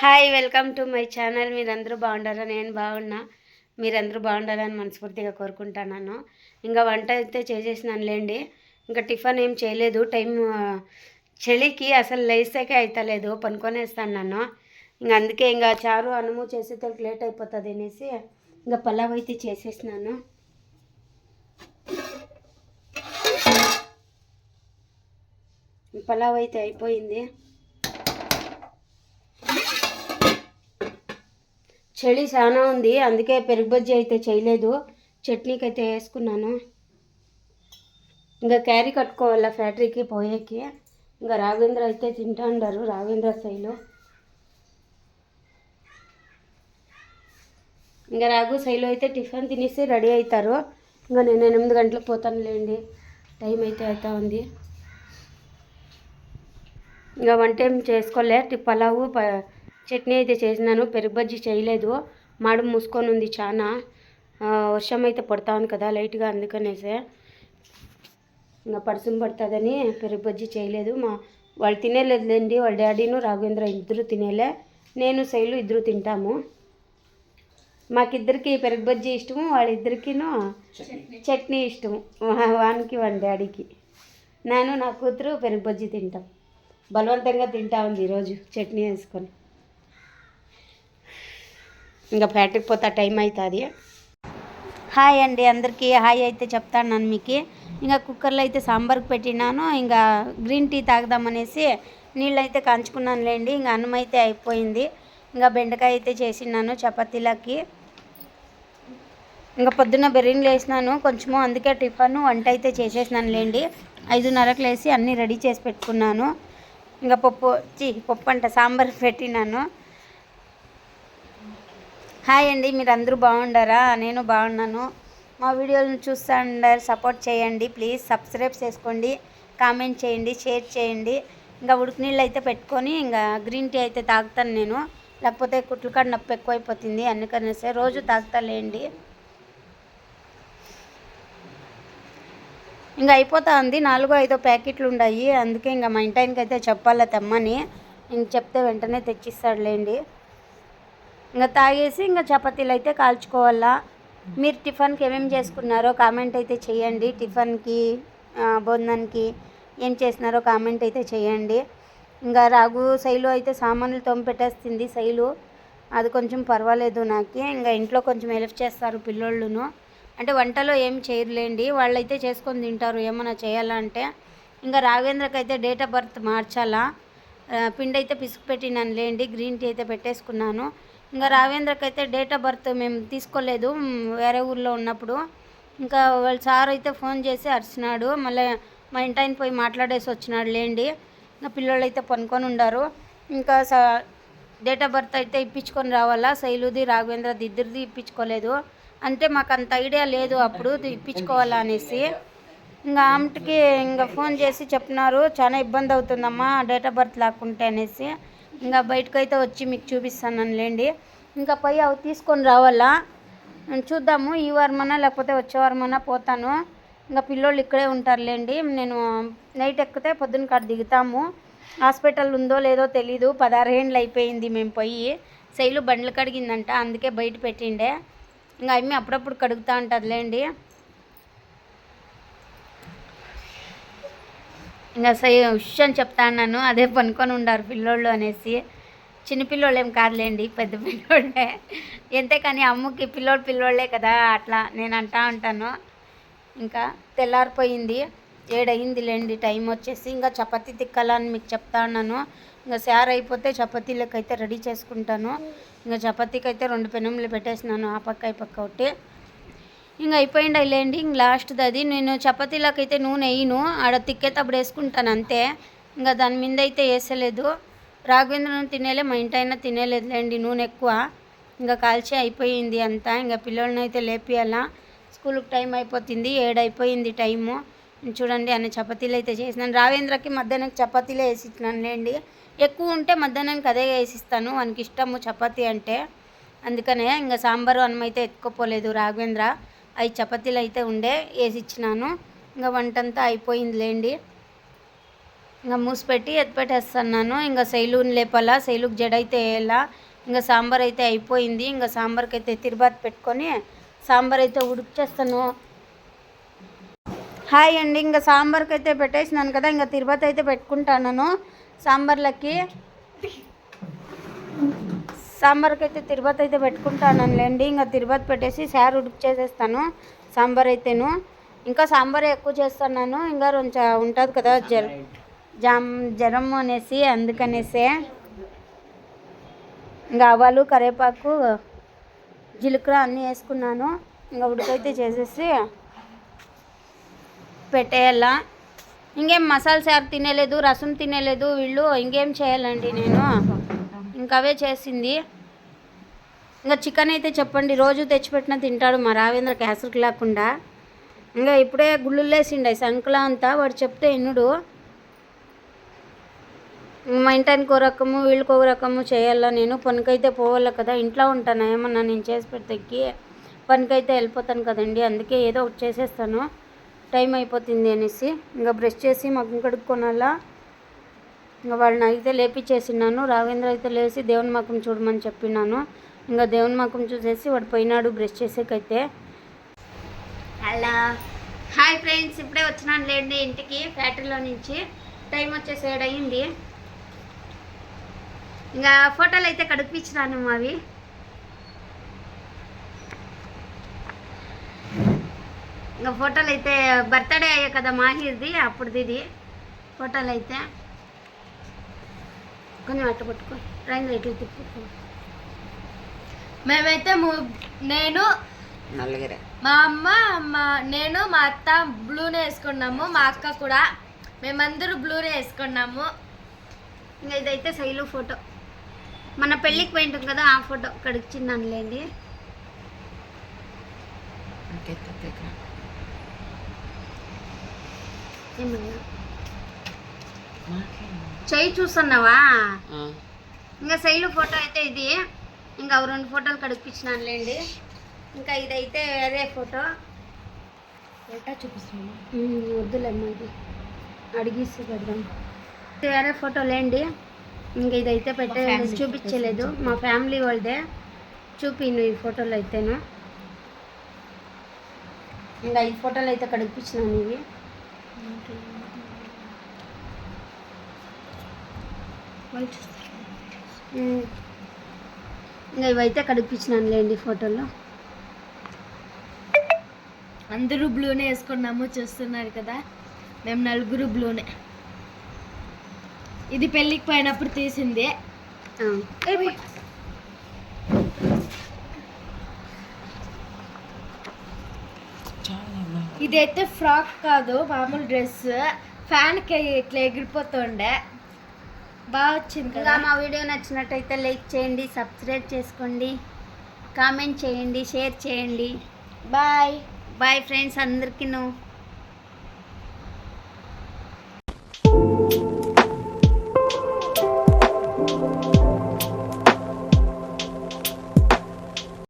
Hi welcome to my channel. మీరందరూ బాగుండారా? నేను బాగున్నా. మీరందరూ బాగుండాలని మనస్ఫూర్తిగా కోరుకుంటున్నాను. ఇంకా వంట అయితే చేసేసినానులేండి. ఇంకా టిఫిన్ ఏం చేయలేదు. టైం చలికి అసలు లేసాకే అవుతలేదు పనుకొనేస్తాను నన్ను ఇంకా అందుకే ఇంకా చారు అనుము చేసేసరికి లేట్ అయిపోతుంది అనేసి ఇంకా పలావ్ అయితే చేసేసినాను. పలావ్ అయితే అయిపోయింది. చలి చాలా ఉంది అందుకే పెరుగు బజ్జీ అయితే చేయలేదు. చట్నీకి అయితే వేసుకున్నాను. ఇంకా క్యారీ కట్టుకోవాలా ఫ్యాక్టరీకి పోయేకి. ఇంకా రాఘవేంద్ర అయితే తింటా ఉండారు రాఘవేంద్ర శైలు. ఇంకా రాఘు శైలు అయితే టిఫిన్ తినేసి రెడీ అవుతారు. ఇంకా నేను ఎనిమిది గంటలకు పోతాను లేండి. టైం అయితే అవుతా ఉంది. ఇంకా వంట ఏం చేసుకోలే పలావు ప చట్నీ అయితే చేసినాను పెరుగు బజ్జీ చేయలేదు. మాడు మూసుకొని ఉంది చాలా వర్షం అయితే పడతా ఉంది కదా లైట్గా అందుకనేసే ఇంకా పర్సం పడుతుందని పెరుగు బజ్జీ చేయలేదు. మా వాళ్ళు తినేలేదులేండి వాళ్ళ డాడీను రాఘవేంద్ర ఇద్దరు తినేలే. నేను శైలు ఇద్దరు తింటాము. మాకిద్దరికి పెరుగు బజ్జీ ఇష్టము వాళ్ళిద్దరికిను చట్నీ. ఇష్టము. వానికి వాళ్ళ డాడీకి. నేను నా కూతురు పెరుగు బజ్జీ తింటాం. బలవంతంగా తింటా ఉంది ఈరోజు చట్నీ వేసుకొని. ఇంకా ఫ్యాక్టరీకి పోతా టైం అవుతుంది హాయ్ అండి అందరికీ. హాయ్ అయితే చెప్తాను నన్ను మీకు. ఇంకా కుక్కర్లో అయితే సాంబార్కి పెట్టినాను. ఇంకా గ్రీన్ టీ తాగుదామనేసి నీళ్ళు అయితే కాంచుకున్నాను లేండి ఇంకా అన్నం అయితే అయిపోయింది. ఇంకా బెండకాయ అయితే చేసినాను చపాతీలకి. ఇంకా పొద్దున్న బెర్రీలు వేసినాను. కొంచెము అందుకే టిఫన్ వంట అయితే చేసేసినాను లేండి ఐదున్నరకు లేసి అన్నీ రెడీ చేసి పెట్టుకున్నాను. ఇంకా పప్పు చీ పప్పు అంట సాంబార్ పెట్టినాను. హాయ్ అండి మీరు అందరూ బాగుండారా? నేను బాగున్నాను. మా వీడియోలను చూస్తూ ఉండారు సపోర్ట్ చేయండి. ప్లీజ్ సబ్స్క్రైబ్ చేసుకోండి కామెంట్ చేయండి షేర్ చేయండి. ఇంకా ఉడికి నీళ్ళు అయితే పెట్టుకొని ఇంకా గ్రీన్ టీ అయితే తాగుతాను నేను. లేకపోతే కుట్లు కాడ నొప్పి ఎక్కువైపోతుంది అందుకనేసి రోజు తాగుతాలేండి. ఇంకా అయిపోతా ఉంది నాలుగో ఐదో ప్యాకెట్లు ఉన్నాయి అందుకే ఇంకా మా ఇంటాయనకి అయితే చెప్పాలా తెమ్మని. ఇంక చెప్తే వెంటనే తెచ్చిస్తాడులేండి. ఇంకా తాగేసి ఇంకా చపాతీలు అయితే కాల్చుకోవాలా. మీరు టిఫిన్కి ఏమేమి చేసుకున్నారో కామెంట్ అయితే చేయండి. టిఫిన్కి బోందానికి ఏం చేసినారో కామెంట్ అయితే చేయండి. ఇంకా రాగు శైలు అయితే సామాన్లు తోమి పెట్టేస్తుంది శైలు అది కొంచెం పర్వాలేదు నాకు. ఇంకా ఇంట్లో కొంచెం హెల్ప్ చేస్తారు పిల్లోళ్ళును. అంటే వంటలో ఏం చేయరులేండి. వాళ్ళైతే చేసుకొని తింటారు. ఏమైనా చేయాలంటే ఇంకా రాఘవేంద్రకి అయితే డేట్ ఆఫ్ బర్త్ మార్చాలా. పిండి అయితే పిసుకు పెట్టినాను లేండి గ్రీన్ టీ అయితే పెట్టేసుకున్నాను. ఇంకా రావేంద్రకి అయితే డేట్ ఆఫ్ బర్త్ మేము తీసుకోలేదు వేరే ఊర్లో ఉన్నప్పుడు. ఇంకా వాళ్ళ సార్ అయితే ఫోన్ చేసి అరిచినాడు మళ్ళీ మా ఇంటి ఆయన పోయి మాట్లాడేసి వచ్చినాడు లేండి. ఇంకా పిల్లలు అయితే పనుకొని ఉండారు. ఇంకా స డేట్ ఆఫ్ బర్త్ అయితే ఇప్పించుకొని రావాలా? శైలుది రాఘవేంద్ర ఇద్దరిది ఇప్పించుకోలేదు. అంటే మాకు అంత ఐడియా లేదు అప్పుడు ఇప్పించుకోవాలా అనేసి. ఇంకా ఆమెకి ఇంకా ఫోన్ చేసి చెప్పినారు చాలా ఇబ్బంది అవుతుందమ్మా డేట్ ఆఫ్ బర్త్ లేకుంటే అనేసి. ఇంకా బయటకు అయితే వచ్చి మీకు చూపిస్తాను లేండి ఇంకా పై అవి తీసుకొని రావాలా? చూద్దాము. ఈ వారమన్నా లేకపోతే వచ్చే వారమన్నా పోతాను. ఇంకా పిల్లోళ్ళు ఇక్కడే ఉంటారులేండి. నేను నైట్ ఎక్కితే పొద్దున్న కాడ దిగుతాము. హాస్పిటల్ ఉందో లేదో తెలీదు. పదహారేండ్లు అయిపోయింది మేము పోయి. శైలు బండ్లు కడిగిందంట. అందుకే బయట పెట్టిండే. ఇంకా అమ్మి అప్పుడప్పుడు కడుగుతూ ఉంటుందిలేండి ఇంకా సై ఉష్ అని చెప్తా అన్నాను. అదే పనుకొని ఉండారు పిల్లోళ్ళు అనేసి. చిన్న పిల్లోళ్ళు ఏం కాదులేండి పెద్ద పిల్లోళ్ళే. ఎంతే కానీ అమ్మకి పిల్లోడు పిల్లోళ్ళే కదా అట్లా నేను అంటా ఉంటాను. ఇంకా తెల్లారిపోయింది ఏడయింది లేండి టైం వచ్చేసి. ఇంకా చపాతీ తిక్కాలని మీకు చెప్తా ఉన్నాను ఇంకా సార్ అయిపోతే చపాతీలకు అయితే రెడీ చేసుకుంటాను. ఇంకా చపాతీకి అయితే రెండు పెనుములు పెట్టేసినాను ఆ పక్క ఈ పక్క ఒకటి. ఇంకా అయిపోయింది లేండి ఇంక లాస్ట్ది అది. నేను చపాతీలకు అయితే నూనె వేయను ఆడ తిక్కేటప్పుడు వేసుకుంటాను అంతే. ఇంకా దాని మీద అయితే వేసలేదు. రాఘవేంద్రను తినేలే మా ఇంటి అయినా తినేలేదులేండి నూనె ఎక్కువ. ఇంకా కాల్చి అయిపోయింది అంతా. ఇంకా పిల్లల్ని అయితే లేపియాలా. స్కూల్కి టైం అయిపోతుంది ఏడైపోయింది టైము. చూడండి అన్ని చపాతీలు అయితే చేసినాను. రావేంద్రకి మధ్యాహ్నం చపాతీలే వేసిచ్చినాను లేండి. ఎక్కువ ఉంటే మధ్యాహ్నానికి అదే వేసిస్తాను. వానికి ఇష్టము చపాతీ అంటే. అందుకనే ఇంకా సాంబారు అన్నం అయితే ఎత్తుకోపోలేదు రాఘవేంద్ర. అవి చపాతీలు అయితే ఉండే వేసి ఇచ్చినాను ఇంకా వంట అంతా అయిపోయింది లేండి ఇంకా మూసిపెట్టి ఎత్తిపెట్టేస్తున్నాను ఇంకా శైలుని లేపాలా శైలుకి జడ అయితే వేయాలా. ఇంకా సాంబార్ అయితే అయిపోయింది. ఇంకా సాంబార్కి అయితే తిరుబాతి పెట్టుకొని సాంబార్ అయితే ఉడికిచేస్తాను హాయ్ అండి. ఇంకా సాంబార్కి అయితే పెట్టేసినాను కదా ఇంకా తిరుపతి అయితే పెట్టుకుంటాను సాంబార్లకి. సాంబార్కి అయితే తిరుపతి అయితే పెట్టుకుంటానంలేండి ఇంకా తిరుపతి పెట్టేసి సార్ ఉడికి చేసేస్తాను సాంబార్ అయితేను. ఇంకా సాంబార్ ఎక్కువ చేస్తున్నాను. ఇంకా కొంచెం ఉంటుంది కదా జ్వరం జామ్ జ్వరం అనేసి అందుకనేసే ఇంకా ఆవాలు కరివేపాకు జీలకర్ర అన్నీ వేసుకున్నాను. ఇంకా ఉడికైతే చేసేసి పెట్టేయాలా. ఇంకేం మసాలా సార్ తినేలేదు రసం తినేలేదు వీళ్ళు ఇంకేం చేయాలండి నేను? ఇంకా అవే చేసింది. ఇంకా చికెన్ అయితే చెప్పండి రోజు తెచ్చిపెట్టిన తింటాడు మా రావేంద్ర క్యాసర్కి లేకుండా. ఇంకా ఇప్పుడే గుళ్ళులేసిండే సంకల అంతా వాడు చెప్తే ఎన్నుడు మా ఇంటానికి ఒక రకము వీళ్ళకి ఒక రకము చేయాలా నేను పనికైతే పోవాలి కదా ఇంట్లో ఉంటాను ఏమన్నా నేను చేసి పెడితేకి పనికైతే వెళ్ళిపోతాను కదండి అందుకే ఏదో ఒకటి చేసేస్తాను. టైం అయిపోతుంది అనేసి ఇంకా బ్రష్ చేసి మగ్గం కడుక్కోనాలా. ఇంకా వాళ్ళని అయితే లేపించేసినాను రావేంద్ర అయితే లేచి దేవుని మకం చూడమని చెప్పినాను ఇంకా దేవుని మకం చూసేసి వాడు పోయినాడు బ్రష్ చేసేకైతే. అలా హాయ్ ఫ్రెండ్స్ ఇప్పుడే వచ్చినాను లేండి ఇంటికి ఫ్యాక్టరీలో నుంచి. టైం వచ్చేసి అయింది ఇంకా ఫోటోలు అయితే కడిపించినాను మావి. ఇంకా ఫోటోలు అయితే బర్త్డే అయ్యే కదా మాహిర్ది అప్పుడుది ఇది ఫోటోలు అయితే. కొంచెం అట్ట పట్టుకో ట్రైన్ ఇట్లా తిప్పు మేమైతే ము- నేను నలుగురే మా అమ్మ మా నేను మా అత్త బ్లూనే వేసుకున్నాము మా అక్క కూడా. మేమందరూ బ్లూనే వేసుకున్నాము. ఇంకా ఇదైతే శైలు ఫోటో. మన పెళ్ళికి పోయింటాం కదా ఆ ఫోటో కడిచిన్నానులేండి ఏమన్నా చెయ్యి చూస్తున్నావా? ఇంకా శైలు ఫోటో అయితే ఇది. ఇంకా అవి రెండు ఫోటోలు కడిపించినానులేండి. ఇంకా ఇదైతే వేరే ఫోటో. చూపిస్తున్నాము ఉమ్, వద్దులేమ్మా ఇది. అడిగిసి పెడదాం. ఇది వేరే ఫోటో లేండి. ఇంకా ఇదైతే పెట్టే family చూపించలేదు. మా ఫ్యామిలీ వాళ్ళదే. చూపిను ఈ ఫోటోలు అయితేను. ఇంకా ఈ ఫోటోలు అయితే కడిపించినాను ఇవి. ఇంకా ఇవైతే కడిపించినాను లేండి ఫోటోలు. అందరూ బ్లూనే వేసుకున్నాము చూస్తున్నారు కదా. మేము నలుగురు బ్లూనే. ఇది పెళ్ళికి పోయినప్పుడు తీసింది. ఇదైతే ఫ్రాక్ కాదు మామూలు డ్రెస్ ఫ్యాన్కి ఇట్లా ఎగిరిపోతుండే. బాగా వచ్చింది ఇంకా కదా మా వీడియో నచ్చినట్టయితే లైక్ చేయండి సబ్స్క్రైబ్ చేసుకోండి కామెంట్ చేయండి షేర్ చేయండి. బాయ్. బాయ్ ఫ్రెండ్స్ అందరికీ